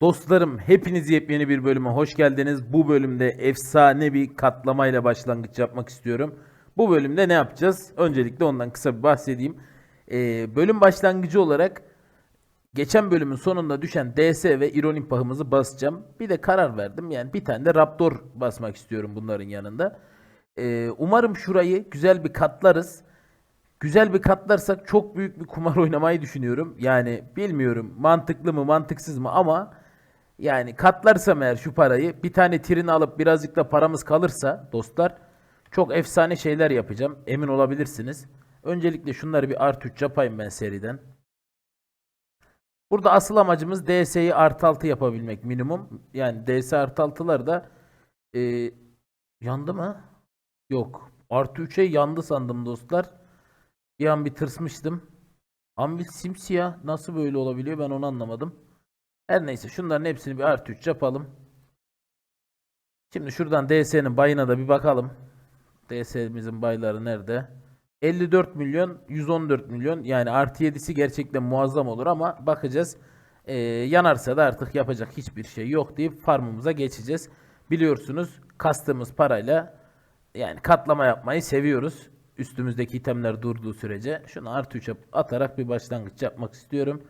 Dostlarım hepiniz yepyeni bir bölüme hoş geldiniz. Bu bölümde efsane bir katlamayla başlangıç yapmak istiyorum. Bu bölümde ne yapacağız? Öncelikle ondan kısa bir bahsedeyim. Ee, bölüm başlangıcı olarak geçen bölümün sonunda düşen DS ve ironik pahımızı basacağım. Bir de karar verdim. Yani bir tane de Raptor basmak istiyorum bunların yanında. Ee, umarım şurayı güzel bir katlarız. Güzel bir katlarsak çok büyük bir kumar oynamayı düşünüyorum. Yani bilmiyorum mantıklı mı mantıksız mı ama yani katlarsam eğer şu parayı bir tane trini alıp birazcık da paramız kalırsa dostlar çok efsane şeyler yapacağım. Emin olabilirsiniz. Öncelikle şunları bir artı 3 yapayım ben seriden. Burada asıl amacımız DS'yi artı 6 yapabilmek minimum. Yani DS artı 6'lar da e, yandı mı? Yok. Artı 3'e yandı sandım dostlar. Bir an bir tırsmıştım. Anvil simsiyah nasıl böyle olabiliyor ben onu anlamadım. Her neyse şunların hepsini bir artı 3 yapalım. Şimdi şuradan DS'nin bayına da bir bakalım. DS'mizin bayları nerede? 54 milyon 114 milyon yani artı 7'si gerçekten muazzam olur ama bakacağız. Ee, yanarsa da artık yapacak hiçbir şey yok deyip farmımıza geçeceğiz. Biliyorsunuz kastığımız parayla yani katlama yapmayı seviyoruz. Üstümüzdeki itemler durduğu sürece. Şunu artı 3'e atarak bir başlangıç yapmak istiyorum.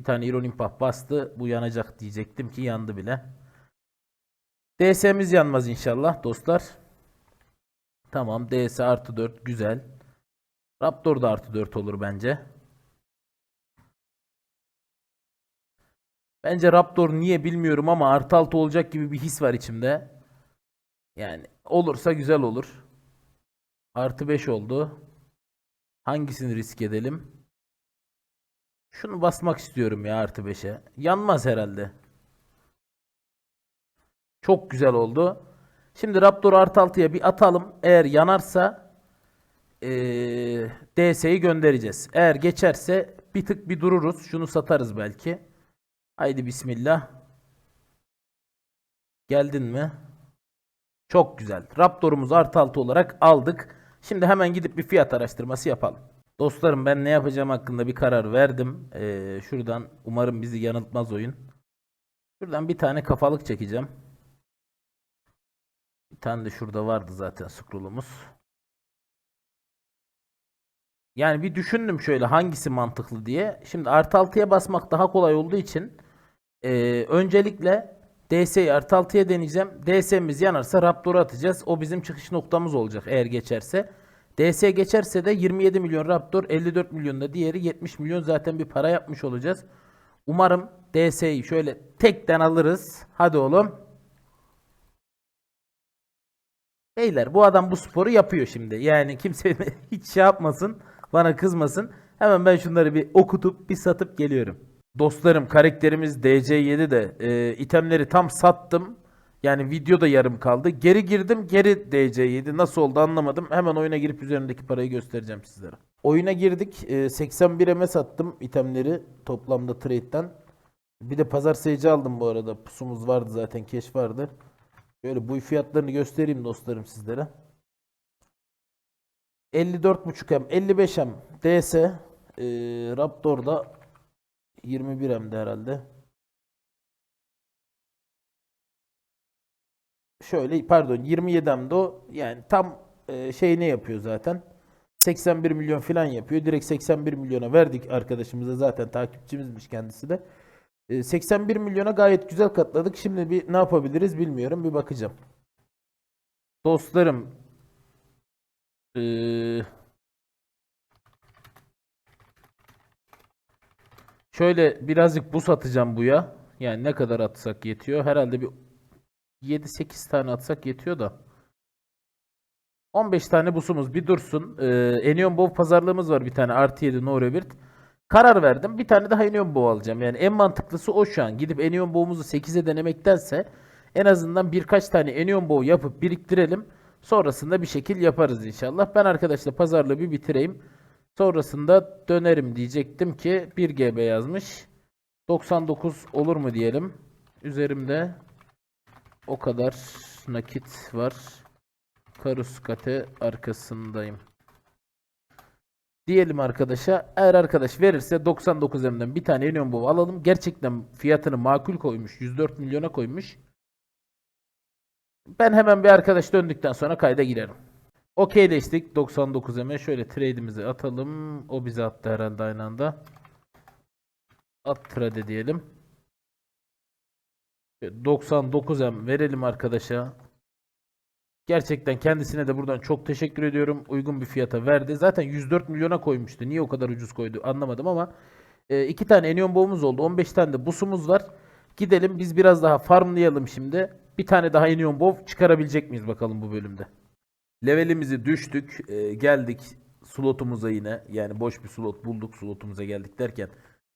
Bir tane ironik pah bastı. Bu yanacak diyecektim ki yandı bile. DS'miz yanmaz inşallah dostlar. Tamam DS artı 4 güzel. Raptor da artı 4 olur bence. Bence Raptor niye bilmiyorum ama artı 6 olacak gibi bir his var içimde. Yani olursa güzel olur. Artı 5 oldu. Hangisini risk edelim? Şunu basmak istiyorum ya artı 5'e. Yanmaz herhalde. Çok güzel oldu. Şimdi Raptor artı 6'ya bir atalım. Eğer yanarsa eee DS'yi göndereceğiz. Eğer geçerse bir tık bir dururuz. Şunu satarız belki. Haydi bismillah. Geldin mi? Çok güzel. Raptor'umuzu artı 6 olarak aldık. Şimdi hemen gidip bir fiyat araştırması yapalım. Dostlarım ben ne yapacağım hakkında bir karar verdim. Ee, şuradan umarım bizi yanıltmaz oyun. Şuradan bir tane kafalık çekeceğim. Bir tane de şurada vardı zaten scroll'umuz. Yani bir düşündüm şöyle hangisi mantıklı diye. Şimdi artı 6'ya basmak daha kolay olduğu için ee, öncelikle DS'yi artı 6'ya deneyeceğim. DS'miz yanarsa Raptor'u atacağız. O bizim çıkış noktamız olacak eğer geçerse. DS geçerse de 27 milyon Raptor, 54 milyon da diğeri 70 milyon zaten bir para yapmış olacağız. Umarım DS'yi şöyle tekten alırız. Hadi oğlum. Beyler bu adam bu sporu yapıyor şimdi. Yani kimse hiç şey yapmasın. Bana kızmasın. Hemen ben şunları bir okutup bir satıp geliyorum. Dostlarım karakterimiz DC7 de e, itemleri tam sattım. Yani video da yarım kaldı. Geri girdim geri DC7 nasıl oldu anlamadım. Hemen oyuna girip üzerindeki parayı göstereceğim sizlere. Oyuna girdik. E, 81'eme sattım itemleri toplamda trade'den. Bir de pazar sayıcı aldım bu arada. Pusumuz vardı zaten keş vardı. Böyle bu fiyatlarını göstereyim dostlarım sizlere. 54.5M, 55M DS, e, Raptor'da 21M'de herhalde. Şöyle pardon 27M'de o yani tam e, şey ne yapıyor zaten. 81 milyon falan yapıyor. Direkt 81 milyona verdik arkadaşımıza zaten takipçimizmiş kendisi de. E, 81 milyona gayet güzel katladık. Şimdi bir ne yapabiliriz bilmiyorum. Bir bakacağım. Dostlarım ee, şöyle birazcık buz atacağım buya. Yani ne kadar atsak yetiyor. Herhalde bir 7-8 tane atsak yetiyor da. 15 tane busumuz bir dursun. Ee, Enion Bow pazarlığımız var bir tane. Artı 7 no rebirth. Karar verdim. Bir tane daha Enion Bow alacağım. Yani en mantıklısı o şu an. Gidip Enion Bow'umuzu 8'e denemektense en azından birkaç tane Enion Bow yapıp biriktirelim. Sonrasında bir şekil yaparız inşallah. Ben arkadaşlar pazarlığı bir bitireyim. Sonrasında dönerim diyecektim ki 1 GB yazmış. 99 olur mu diyelim. Üzerimde o kadar nakit var. Karus kate arkasındayım. Diyelim arkadaşa. Eğer arkadaş verirse 99M'den bir tane Enion Bow alalım. Gerçekten fiyatını makul koymuş. 104 milyona koymuş. Ben hemen bir arkadaş döndükten sonra kayda girerim. Okeyleştik 99M'e. Şöyle trade'imizi atalım. O bize attı herhalde aynı anda. At trade diyelim. 99M verelim arkadaşa. Gerçekten kendisine de buradan çok teşekkür ediyorum. Uygun bir fiyata verdi. Zaten 104 milyona koymuştu. Niye o kadar ucuz koydu anlamadım ama e, iki tane Enion Bow'umuz oldu. 15 tane de busumuz var. Gidelim biz biraz daha farmlayalım şimdi. Bir tane daha Enion Bow çıkarabilecek miyiz bakalım bu bölümde. Levelimizi düştük. e, geldik slotumuza yine. Yani boş bir slot bulduk. Slotumuza geldik derken.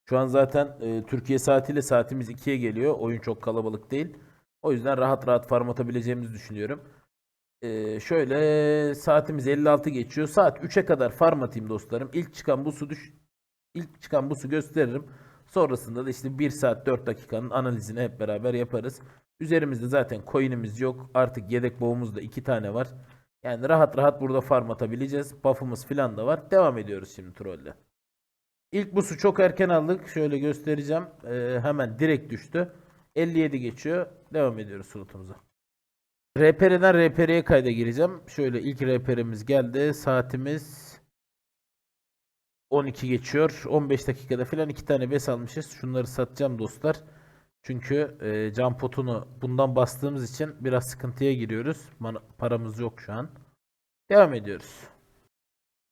Şu an zaten e, Türkiye saatiyle saatimiz 2'ye geliyor. Oyun çok kalabalık değil. O yüzden rahat rahat farm atabileceğimizi düşünüyorum. Ee, şöyle saatimiz 56 geçiyor. Saat 3'e kadar farm atayım dostlarım. İlk çıkan busu düş ilk çıkan busu gösteririm. Sonrasında da işte 1 saat 4 dakikanın analizini hep beraber yaparız. Üzerimizde zaten coin'imiz yok. Artık yedek boğumuz da 2 tane var. Yani rahat rahat burada farm atabileceğiz. Buff'ımız falan da var. Devam ediyoruz şimdi trolle. İlk busu çok erken aldık. Şöyle göstereceğim. Ee, hemen direkt düştü. 57 geçiyor. Devam ediyoruz slotumuza. RPR'den RPR'ye kayda gireceğim. Şöyle ilk RPR'imiz geldi. Saatimiz 12 geçiyor. 15 dakikada falan iki tane bes almışız. Şunları satacağım dostlar. Çünkü e, cam potunu bundan bastığımız için biraz sıkıntıya giriyoruz. Paramız yok şu an. Devam ediyoruz.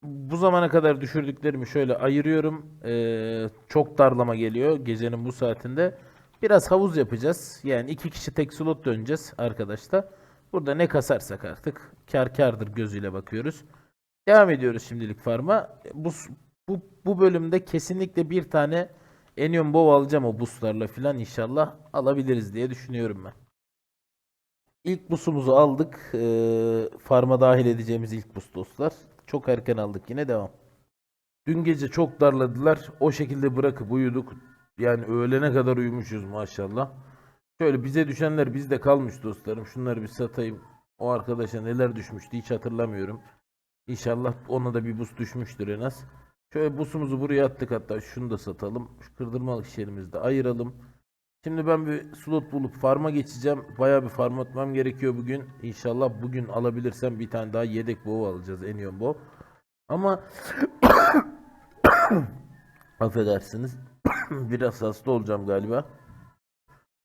Bu zamana kadar düşürdüklerimi şöyle ayırıyorum. E, çok darlama geliyor gecenin bu saatinde. Biraz havuz yapacağız. Yani iki kişi tek slot döneceğiz arkadaşlar. Burada ne kasarsak artık kar kardır gözüyle bakıyoruz. Devam ediyoruz şimdilik farma. Bu bu bu bölümde kesinlikle bir tane Enion Bow alacağım o buslarla filan inşallah alabiliriz diye düşünüyorum ben. İlk busumuzu aldık. Ee, farma dahil edeceğimiz ilk bus dostlar. Çok erken aldık yine devam. Dün gece çok darladılar. O şekilde bırakıp uyuduk. Yani öğlene kadar uyumuşuz maşallah. Şöyle bize düşenler bizde kalmış dostlarım. Şunları bir satayım. O arkadaşa neler düşmüştü hiç hatırlamıyorum. İnşallah ona da bir bus düşmüştür en az. Şöyle busumuzu buraya attık hatta şunu da satalım. Şu kırdırmalık işlerimizi de ayıralım. Şimdi ben bir slot bulup farma geçeceğim. Bayağı bir farm atmam gerekiyor bugün. İnşallah bugün alabilirsem bir tane daha yedek bow alacağız. Enion bow. Ama affedersiniz. Biraz hasta olacağım galiba.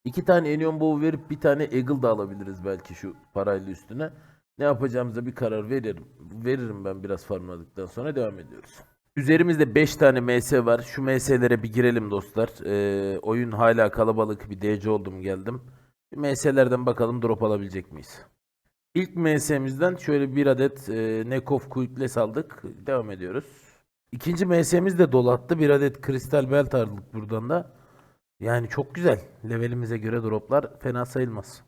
İki tane Enion Bow verip bir tane Eagle da alabiliriz belki şu parayla üstüne. Ne yapacağımıza bir karar veririm. Veririm ben biraz farmladıktan sonra devam ediyoruz. Üzerimizde 5 tane MS var. Şu MS'lere bir girelim dostlar. Ee, oyun hala kalabalık. Bir DC oldum geldim. MS'lerden bakalım drop alabilecek miyiz? İlk MS'mizden şöyle bir adet e, Nekov Quickles aldık. Devam ediyoruz. İkinci MS'miz de dolattı. Bir adet Crystal Belt aldık buradan da. Yani çok güzel. Levelimize göre droplar fena sayılmaz.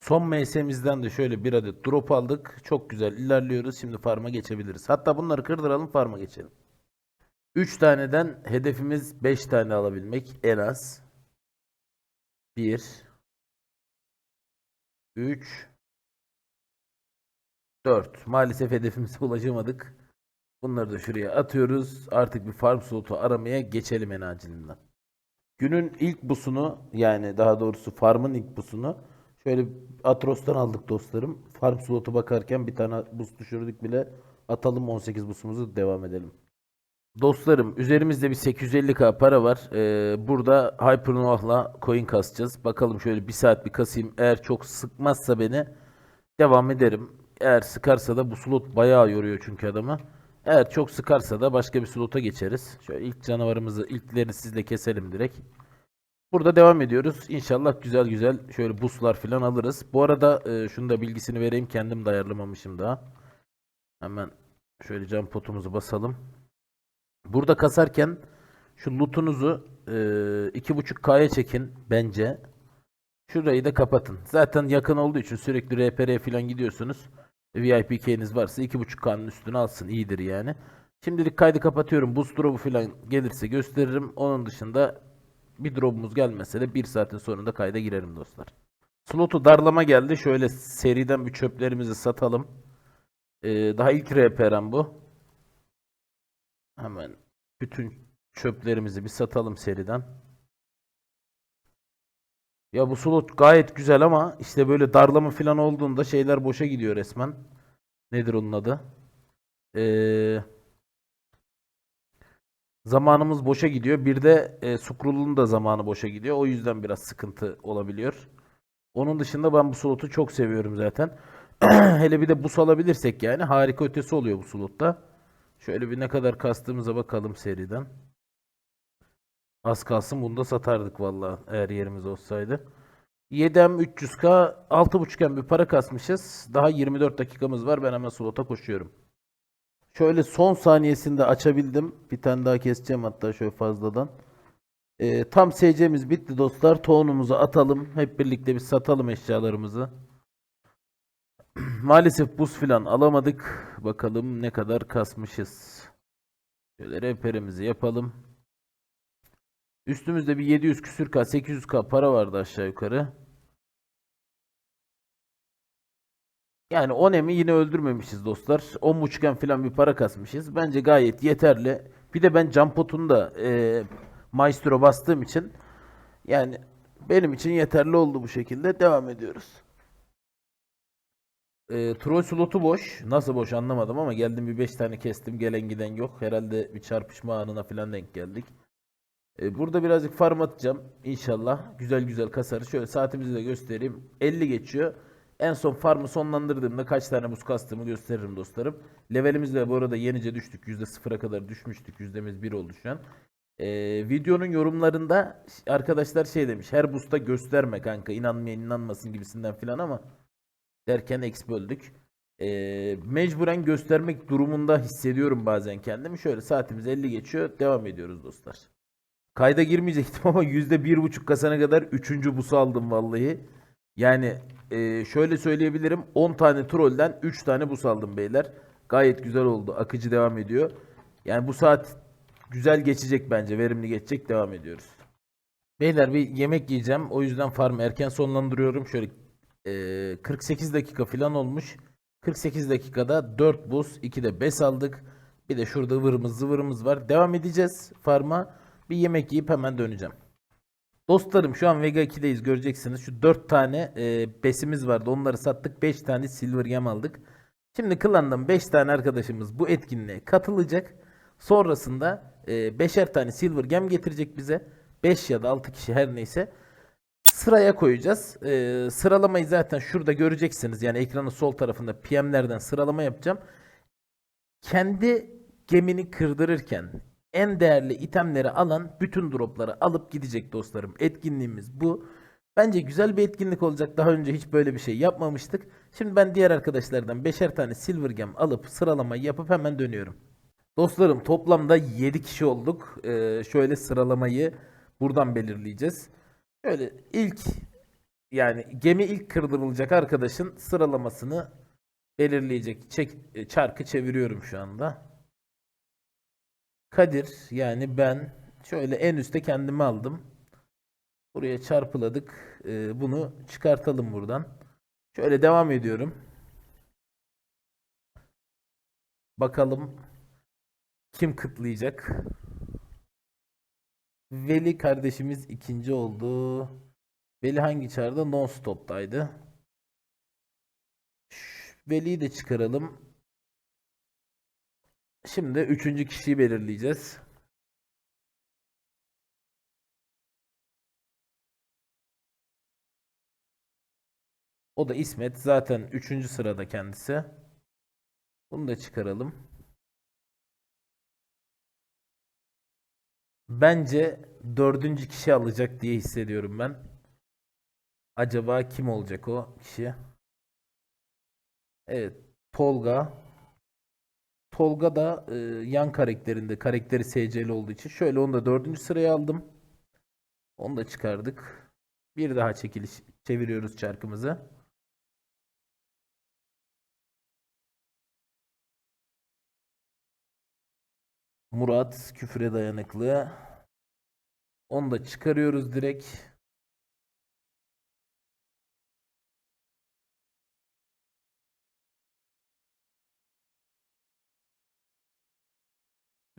Son MS'mizden de şöyle bir adet drop aldık. Çok güzel ilerliyoruz. Şimdi farm'a geçebiliriz. Hatta bunları kırdıralım farm'a geçelim. 3 taneden hedefimiz 5 tane alabilmek en az. 1 3 4 Maalesef hedefimize ulaşamadık. Bunları da şuraya atıyoruz. Artık bir farm slotu aramaya geçelim en acilinden. Günün ilk busunu yani daha doğrusu farmın ilk busunu şöyle Atros'tan aldık dostlarım. Farm slotu bakarken bir tane bus düşürdük bile. Atalım 18 busumuzu devam edelim. Dostlarım üzerimizde bir 850k para var. Ee, burada Hypernova'la coin kasacağız. Bakalım şöyle bir saat bir kasayım. Eğer çok sıkmazsa beni devam ederim. Eğer sıkarsa da bu slot bayağı yoruyor çünkü adamı. Eğer çok sıkarsa da başka bir slota geçeriz. Şöyle ilk canavarımızı, ilklerini sizle keselim direkt. Burada devam ediyoruz. İnşallah güzel güzel şöyle buslar falan alırız. Bu arada e, şunu da bilgisini vereyim. Kendim de ayarlamamışım daha. Hemen şöyle cam potumuzu basalım. Burada kasarken şu lootunuzu e, 2.5K'ya çekin bence. Şurayı da kapatın. Zaten yakın olduğu için sürekli RPR falan gidiyorsunuz. VIP key'iniz varsa 2.5K'nın üstüne alsın. iyidir yani. Şimdilik kaydı kapatıyorum. Boost drop'u falan gelirse gösteririm. Onun dışında bir drop'umuz gelmese de bir saatin sonunda kayda girerim dostlar. Slotu darlama geldi. Şöyle seriden bir çöplerimizi satalım. Ee, daha ilk RPR'm bu. Hemen bütün çöplerimizi bir satalım seriden. Ya bu slot gayet güzel ama işte böyle darlama falan olduğunda şeyler boşa gidiyor resmen. Nedir onun adı? Ee, zamanımız boşa gidiyor. Bir de e, Scroll'un da zamanı boşa gidiyor. O yüzden biraz sıkıntı olabiliyor. Onun dışında ben bu slotu çok seviyorum zaten. Hele bir de bus alabilirsek yani harika ötesi oluyor bu slotta. Şöyle bir ne kadar kastığımıza bakalım seriden. Az kalsın bunu da satardık vallahi eğer yerimiz olsaydı. 7M 300K 6.5M bir para kasmışız. Daha 24 dakikamız var. Ben hemen slota koşuyorum. Şöyle son saniyesinde açabildim. Bir tane daha keseceğim hatta şöyle fazladan. Ee, tam SC'miz bitti dostlar. Tohumumuzu atalım. Hep birlikte bir satalım eşyalarımızı. Maalesef buz filan alamadık. Bakalım ne kadar kasmışız. Şöyle reperimizi yapalım. Üstümüzde bir 700 küsür K, 800K para vardı aşağı yukarı. Yani 10M'i yine öldürmemişiz dostlar. 10.5M falan bir para kasmışız. Bence gayet yeterli. Bir de ben jump potunu da e, Maestro bastığım için yani benim için yeterli oldu bu şekilde. Devam ediyoruz. E, troll slotu boş. Nasıl boş anlamadım ama geldim bir 5 tane kestim. Gelen giden yok. Herhalde bir çarpışma anına falan denk geldik. E, burada birazcık farm atacağım. İnşallah güzel güzel kasarız. Şöyle saatimizi de göstereyim. 50 geçiyor. En son farmı sonlandırdığımda kaç tane buz kastığımı gösteririm dostlarım. Levelimiz de bu arada yenice düştük. %0'a kadar düşmüştük. Yüzdemiz 1 oldu şu an. Ee, videonun yorumlarında arkadaşlar şey demiş. Her busta gösterme kanka. inanmayan inanmasın gibisinden filan ama derken exp böldük. Ee, mecburen göstermek durumunda hissediyorum bazen kendimi. Şöyle saatimiz 50 geçiyor. Devam ediyoruz dostlar. Kayda girmeyecektim ama %1.5 kasana kadar 3. busu aldım vallahi. Yani e, şöyle söyleyebilirim. 10 tane trollden 3 tane bus aldım beyler. Gayet güzel oldu. Akıcı devam ediyor. Yani bu saat güzel geçecek bence. Verimli geçecek. Devam ediyoruz. Beyler bir yemek yiyeceğim. O yüzden farm erken sonlandırıyorum. Şöyle e, 48 dakika falan olmuş. 48 dakikada 4 buz, 2 de bes aldık. Bir de şurada ıvırımız zıvırımız var. Devam edeceğiz farma. Bir yemek yiyip hemen döneceğim. Dostlarım şu an Vega 2'deyiz göreceksiniz. Şu 4 tane e, besimiz vardı. Onları sattık. 5 tane silver gem aldık. Şimdi klandan 5 tane arkadaşımız bu etkinliğe katılacak. Sonrasında e, 5'er tane silver gem getirecek bize. 5 ya da 6 kişi her neyse. Sıraya koyacağız. E, sıralamayı zaten şurada göreceksiniz. Yani ekranın sol tarafında PM'lerden sıralama yapacağım. Kendi gemini kırdırırken en değerli itemleri alan bütün dropları alıp gidecek dostlarım. Etkinliğimiz bu. Bence güzel bir etkinlik olacak. Daha önce hiç böyle bir şey yapmamıştık. Şimdi ben diğer arkadaşlardan 5'er tane silver gem alıp sıralamayı yapıp hemen dönüyorum. Dostlarım toplamda 7 kişi olduk. Ee, şöyle sıralamayı buradan belirleyeceğiz. Şöyle ilk yani gemi ilk kırdırılacak arkadaşın sıralamasını belirleyecek çek, çarkı çeviriyorum şu anda. Kadir yani ben şöyle en üste kendimi aldım. Buraya çarpıladık. Ee, bunu çıkartalım buradan. Şöyle devam ediyorum. Bakalım kim kıtlayacak. Veli kardeşimiz ikinci oldu. Veli hangi çağrıda? Non stop'taydı. Veli'yi de çıkaralım. Şimdi üçüncü kişiyi belirleyeceğiz. O da İsmet. Zaten üçüncü sırada kendisi. Bunu da çıkaralım. Bence dördüncü kişi alacak diye hissediyorum ben. Acaba kim olacak o kişi? Evet. Tolga. Tolga da e, yan karakterinde karakteri SC'li olduğu için şöyle onu da dördüncü sıraya aldım. Onu da çıkardık. Bir daha çekiliş çeviriyoruz çarkımızı. Murat küfüre dayanıklı. Onu da çıkarıyoruz direkt.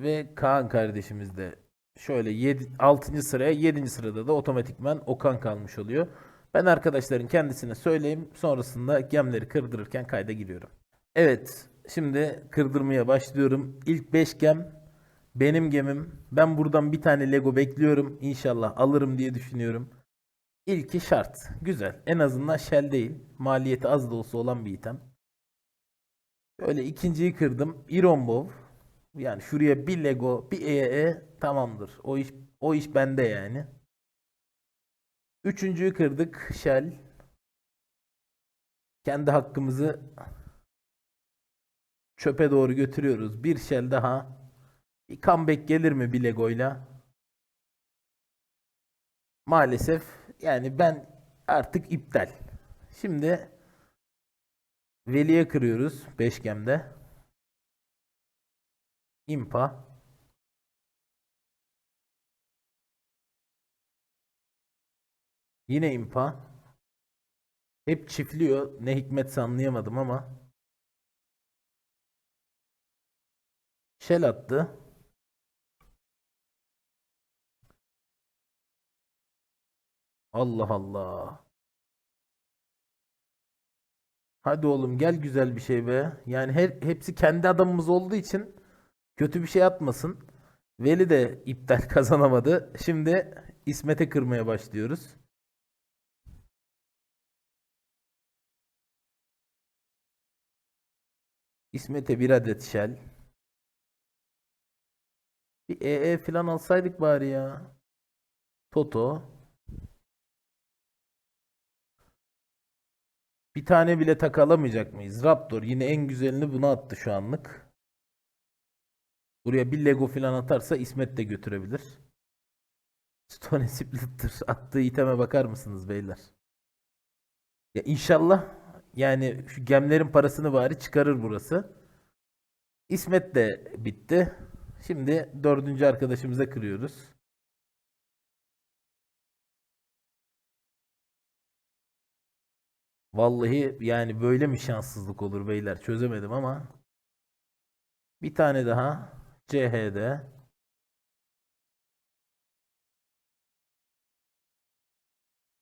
Ve Kaan kardeşimiz de şöyle 7, 6. sıraya 7. sırada da otomatikman Okan kalmış oluyor. Ben arkadaşların kendisine söyleyeyim. Sonrasında gemleri kırdırırken kayda giriyorum. Evet. Şimdi kırdırmaya başlıyorum. İlk 5 gem benim gemim. Ben buradan bir tane Lego bekliyorum. İnşallah alırım diye düşünüyorum. İlki şart. Güzel. En azından shell değil. Maliyeti az da olsa olan bir item. Böyle ikinciyi kırdım. Irombov. Yani şuraya bir Lego, bir EE tamamdır. O iş o iş bende yani. Üçüncüyü kırdık. Shell. Kendi hakkımızı çöpe doğru götürüyoruz. Bir Shell daha. Bir comeback gelir mi bir Lego'yla? Maalesef yani ben artık iptal. Şimdi Veli'ye kırıyoruz 5 gemde. Impa. Yine impa. Hep çiftliyor. Ne hikmetse anlayamadım ama. Shell attı. Allah Allah. Hadi oğlum gel güzel bir şey be. Yani her, hepsi kendi adamımız olduğu için kötü bir şey atmasın. Veli de iptal kazanamadı. Şimdi İsmet'e kırmaya başlıyoruz. İsmet'e bir adet shell. Bir EE falan alsaydık bari ya. Toto. Bir tane bile takalamayacak mıyız? Raptor yine en güzelini buna attı şu anlık. Buraya bir Lego falan atarsa İsmet de götürebilir. Stone Splitter attığı iteme bakar mısınız beyler? Ya inşallah yani şu gemlerin parasını bari çıkarır burası. İsmet de bitti. Şimdi dördüncü arkadaşımıza kırıyoruz. Vallahi yani böyle mi şanssızlık olur beyler çözemedim ama. Bir tane daha CH'de.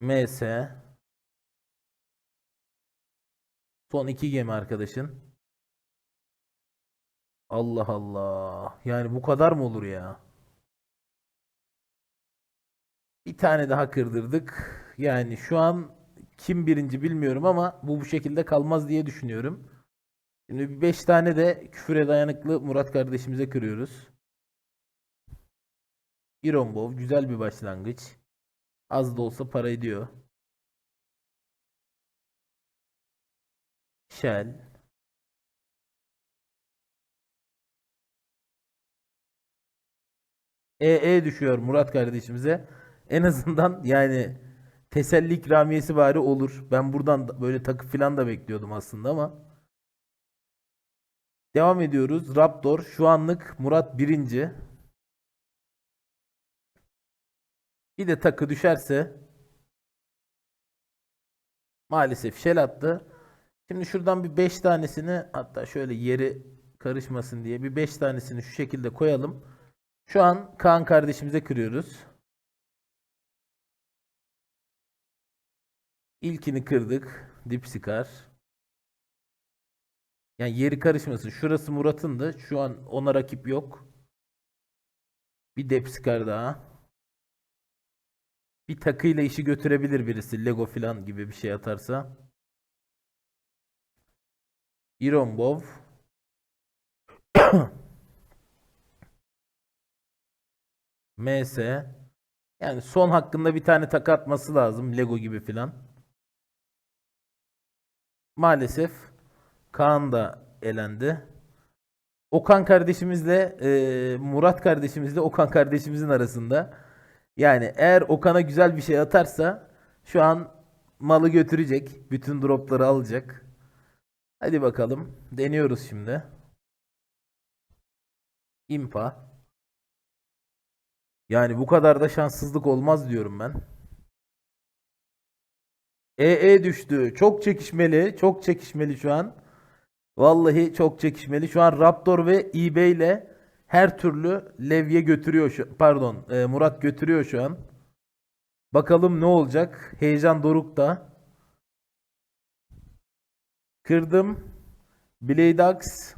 MS. Son iki gemi arkadaşın. Allah Allah. Yani bu kadar mı olur ya? Bir tane daha kırdırdık. Yani şu an kim birinci bilmiyorum ama bu bu şekilde kalmaz diye düşünüyorum. Şimdi bir 5 tane de küfüre dayanıklı Murat kardeşimize kırıyoruz. İrombov güzel bir başlangıç. Az da olsa para ediyor. Shell. EE düşüyor Murat kardeşimize. En azından yani teselli ikramiyesi bari olur. Ben buradan da- böyle takı falan da bekliyordum aslında ama. Devam ediyoruz. Raptor şu anlık Murat birinci. Bir de takı düşerse maalesef şel attı. Şimdi şuradan bir 5 tanesini hatta şöyle yeri karışmasın diye bir 5 tanesini şu şekilde koyalım. Şu an Kaan kardeşimize kırıyoruz. İlkini kırdık. Dipsikar. Yani yeri karışmasın. Şurası Murat'ın da. Şu an ona rakip yok. Bir Dipsikar daha. Bir takıyla işi götürebilir birisi. Lego falan gibi bir şey atarsa. İrombov. MS. Yani son hakkında bir tane takı atması lazım. Lego gibi filan. Maalesef Kaan da elendi. Okan kardeşimizle e, Murat kardeşimizle Okan kardeşimizin arasında. Yani eğer Okan'a güzel bir şey atarsa şu an malı götürecek. Bütün dropları alacak. Hadi bakalım. Deniyoruz şimdi. Impa. Yani bu kadar da şanssızlık olmaz diyorum ben. EE düştü. Çok çekişmeli. Çok çekişmeli şu an. Vallahi çok çekişmeli. Şu an Raptor ve eBay ile her türlü Levye götürüyor şu pardon e, Murat götürüyor şu an. Bakalım ne olacak? Heyecan dorukta. Kırdım. Blade Axe.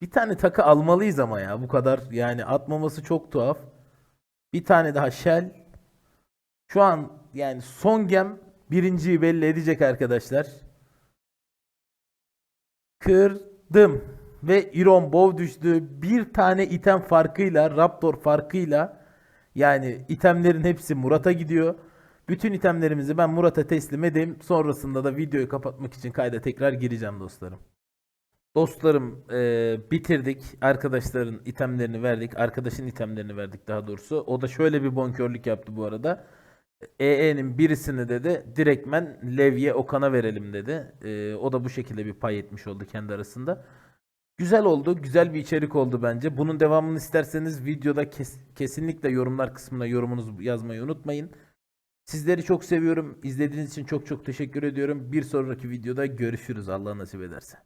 Bir tane takı almalıyız ama ya bu kadar yani atmaması çok tuhaf. Bir tane daha Shell. Şu an yani son gem birinciyi belli edecek arkadaşlar. Kırdım. Ve Iron Bow düştü. Bir tane item farkıyla, Raptor farkıyla yani itemlerin hepsi Murat'a gidiyor. Bütün itemlerimizi ben Murat'a teslim edeyim. Sonrasında da videoyu kapatmak için kayda tekrar gireceğim dostlarım. Dostlarım eee, bitirdik. Arkadaşların itemlerini verdik. Arkadaşın itemlerini verdik daha doğrusu. O da şöyle bir bonkörlük yaptı bu arada. EE'nin birisini dedi direktmen Levye Okan'a verelim dedi. Eee, o da bu şekilde bir pay etmiş oldu kendi arasında. Güzel oldu. Güzel bir içerik oldu bence. Bunun devamını isterseniz videoda kes- kesinlikle yorumlar kısmına yorumunuzu yazmayı unutmayın. Sizleri çok seviyorum. İzlediğiniz için çok çok teşekkür ediyorum. Bir sonraki videoda görüşürüz Allah nasip ederse.